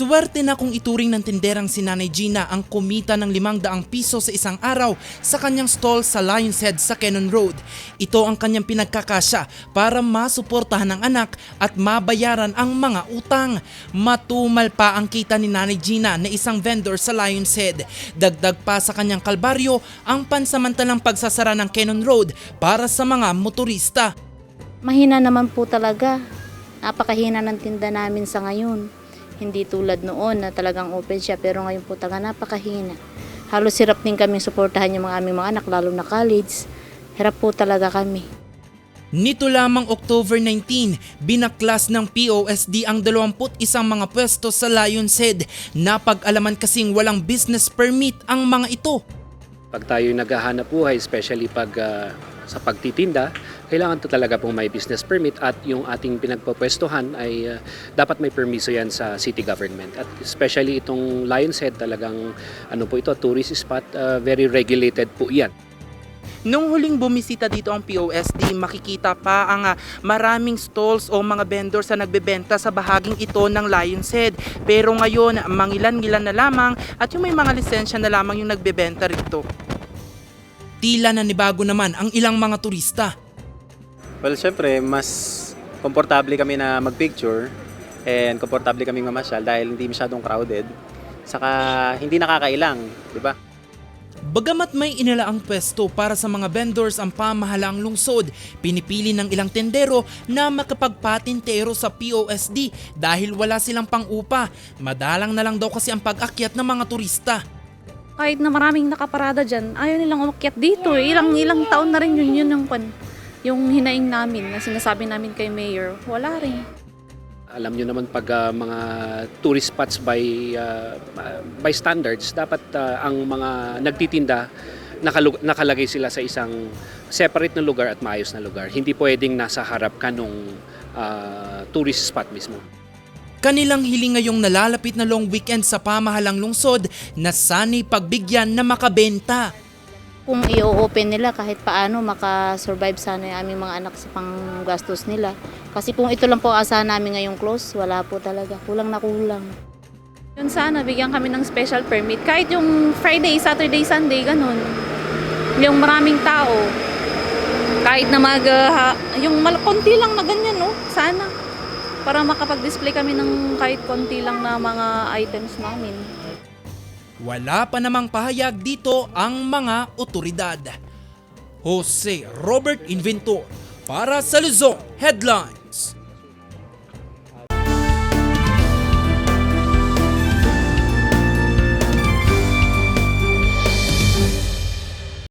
Swerte na kung ituring ng tinderang si Nanay Gina ang kumita ng 500 piso sa isang araw sa kanyang stall sa Lion's Head sa Cannon Road. Ito ang kanyang pinagkakasya para masuportahan ang anak at mabayaran ang mga utang. Matumal pa ang kita ni Nanay Gina na isang vendor sa Lion's Head. Dagdag pa sa kanyang kalbaryo ang pansamantalang pagsasara ng Cannon Road para sa mga motorista. Mahina naman po talaga. Napakahina ng tinda namin sa ngayon. Hindi tulad noon na talagang open siya pero ngayon po talaga napakahina. Halos hirap din kaming suportahan yung mga aming mga anak lalo na college. Hirap po talaga kami. Nito lamang October 19, binaklas ng POSD ang 21 mga pwesto sa Lion's Head. Napag-alaman kasing walang business permit ang mga ito. Pag tayo naghahanap buhay, especially pag ah, sa pagtitinda, kailangan talaga pong may business permit at yung ating pinagpapwestuhan ay ah, dapat may permiso yan sa city government. At especially itong Lion's Head talagang ano po ito, tourist spot, ah, very regulated po yan. Nung huling bumisita dito ang POSD, makikita pa ang ah, maraming stalls o mga vendors na nagbebenta sa bahaging ito ng Lion's Head. Pero ngayon, mangilan-ngilan na lamang at yung may mga lisensya na lamang yung nagbebenta rito. Tila na nibago naman ang ilang mga turista. Well, syempre, mas komportable kami na magpicture and komportable kami mamasyal dahil hindi masyadong crowded. Saka hindi nakakailang, di ba? Bagamat may inalaang pwesto para sa mga vendors ang pamahalaang lungsod, pinipili ng ilang tendero na makapagpatintero sa POSD dahil wala silang pang-upa. Madalang na lang daw kasi ang pag-akyat ng mga turista. Kahit na maraming nakaparada dyan, ayaw nilang umakyat dito. eh. Ilang, ilang taon na rin yun, yun yung, pan, yung hinaing namin na sinasabi namin kay Mayor. Wala rin. Alam nyo naman pag ah, mga tourist spots by ah, by standards, dapat ah, ang mga nagtitinda nakalu- nakalagay sila sa isang separate na lugar at maayos na lugar. Hindi pwedeng nasa harap ka nung ah, tourist spot mismo. Kanilang hiling ngayong nalalapit na long weekend sa pamahalang lungsod na sana'y pagbigyan na makabenta. Kung i-open nila kahit paano makasurvive sana yung aming mga anak sa panggastos nila. Kasi kung ito lang po asahan namin ngayong close, wala po talaga. Kulang na kulang. Yun sana, bigyan kami ng special permit. Kahit yung Friday, Saturday, Sunday, ganun. Yung maraming tao. Kahit na mag, uh, ha- yung mal- konti lang na ganyan, no? Sana. Para makapag-display kami ng kahit konti lang na mga items namin. Wala pa namang pahayag dito ang mga otoridad. Jose Robert Inventor para sa Luzon Headline.